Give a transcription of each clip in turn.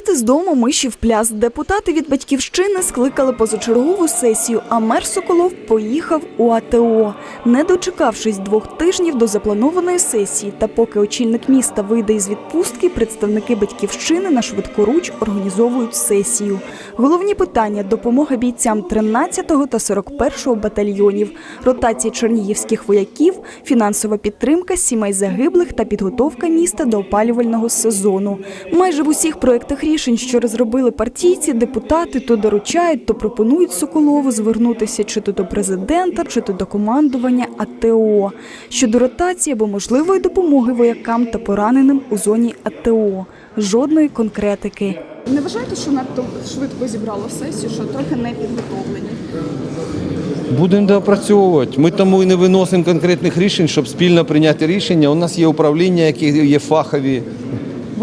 Діти з дому миші в пляс. Депутати від батьківщини скликали позачергову сесію, а мер Соколов поїхав у АТО. Не дочекавшись двох тижнів до запланованої сесії, та поки очільник міста вийде із відпустки, представники батьківщини на швидкоруч організовують сесію. Головні питання допомога бійцям 13-го та 41-го батальйонів, ротація чернігівських вояків, фінансова підтримка сімей загиблих та підготовка міста до опалювального сезону. Майже в усіх проєктах рішень, що розробили партійці, депутати то доручають, то пропонують Соколову звернутися чи то до президента, чи то до командування АТО щодо ротації або можливої допомоги воякам та пораненим у зоні АТО. Жодної конкретики. Не вважаєте, що надто швидко зібрало сесію, що трохи не підготовлені? Будемо доопрацьовувати. Ми тому і не виносимо конкретних рішень, щоб спільно прийняти рішення. У нас є управління, які є фахові.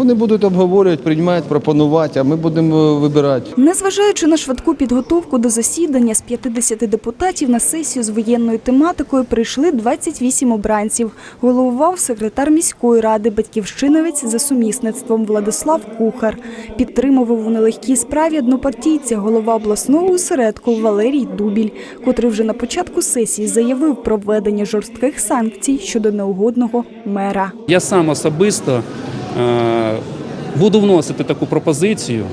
Вони будуть обговорювати, приймати, пропонувати, а ми будемо вибирати. Незважаючи на швидку підготовку до засідання з 50 депутатів на сесію з воєнною тематикою прийшли 28 обранців. Головував секретар міської ради, батьківщиновець за сумісництвом Владислав Кухар. Підтримував у нелегкій справі однопартійця голова обласного осередку Валерій Дубіль, котрий вже на початку сесії заявив про введення жорстких санкцій щодо неугодного мера. Я сам особисто е, буду вносити таку пропозицію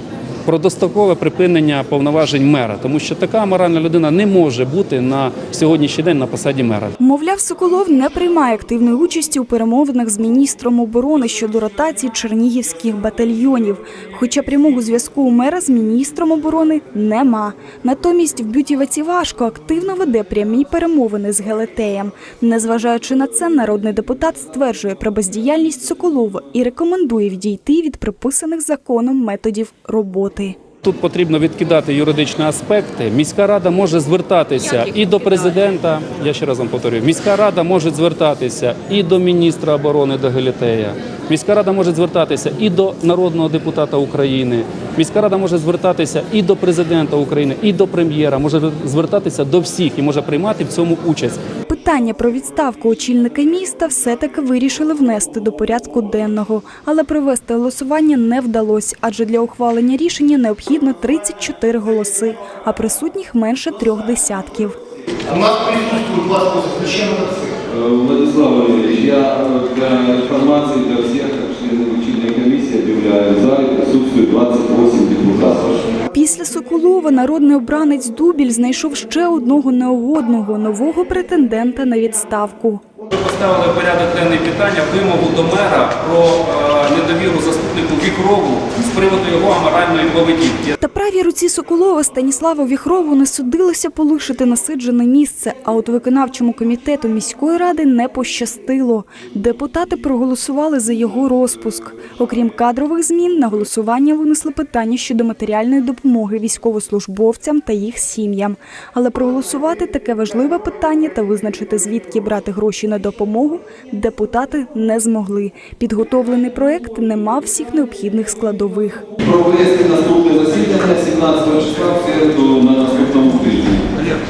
про дострокове припинення повноважень мера, тому що така моральна людина не може бути на сьогоднішній день на посаді мера. Мовляв, Соколов не приймає активної участі у перемовинах з міністром оборони щодо ротації чернігівських батальйонів. Хоча прямого зв'язку у мера з міністром оборони нема. Натомість в Бютівеці важко активно веде прямі перемовини з Гелетеєм. Незважаючи на це, народний депутат стверджує про бездіяльність Соколова і рекомендує відійти від приписаних законом методів роботи. Тут потрібно відкидати юридичні аспекти. Міська рада може звертатися і до президента. Я ще раз вам повторюю, міська рада може звертатися і до міністра оборони до Гелітея. Міська рада може звертатися і до народного депутата України. Міська рада може звертатися і до президента України, і до прем'єра. Може звертатися до всіх і може приймати в цьому участь. Питання про відставку очільника міста все-таки вирішили внести до порядку денного, але провести голосування не вдалося, адже для ухвалення рішення необхідно 34 голоси, а присутніх менше трьох десятків. У нас присутствует будь ласка. Владислав Валерьевич, я э, для інформації для Після народний обранець Дубіль знайшов ще одного неугодного нового претендента на відставку. В порядок денний питання вимогу до мера про е, недовіру заступнику Вікрову з приводу його аморальної поведінки. Та правій руці Соколова Станіславу Віхрову не судилося полишити насиджене місце, а от виконавчому комітету міської ради не пощастило. Депутати проголосували за його розпуск. Окрім кадрових змін, на голосування винесли питання щодо матеріальної допомоги військовослужбовцям та їх сім'ям. Але проголосувати таке важливе питання та визначити, звідки брати гроші на допомогу, депутати не змогли. Підготовлений проект не мав всіх необхідних складових. Провести наступне засідання 17 числа в середу на наступному тижні,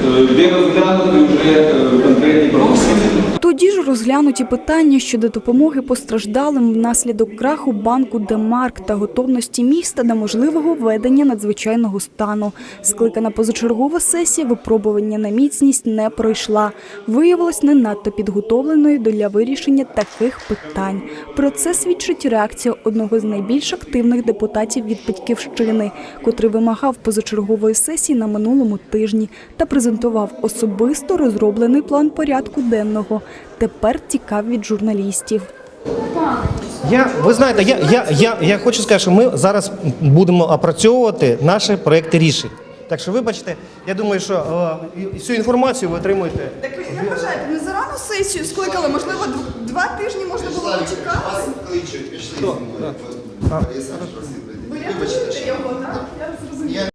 Е, де розглянути вже е, конкретні пропозиції. Ж розглянуті питання щодо допомоги постраждалим внаслідок краху банку Демарк та готовності міста до можливого введення надзвичайного стану. Скликана позачергова сесія випробування на міцність не пройшла. Виявилась не надто підготовленою для вирішення таких питань. Про це свідчить реакція одного з найбільш активних депутатів від батьківщини, котрий вимагав позачергової сесії на минулому тижні та презентував особисто розроблений план порядку денного. Тепер тікав від журналістів. Я, ви знаєте, я, я, я, я хочу сказати, що ми зараз будемо опрацьовувати наші проекти рішень. Так що, вибачте, я думаю, що е, всю інформацію ви отримуєте. Так як вважаєте, ми зарано сесію скликали, можливо, дв- два тижні можна було почекати? Кличуть, пішли. Ви- Ви. Ви рятуєте його, так? Я зрозуміла.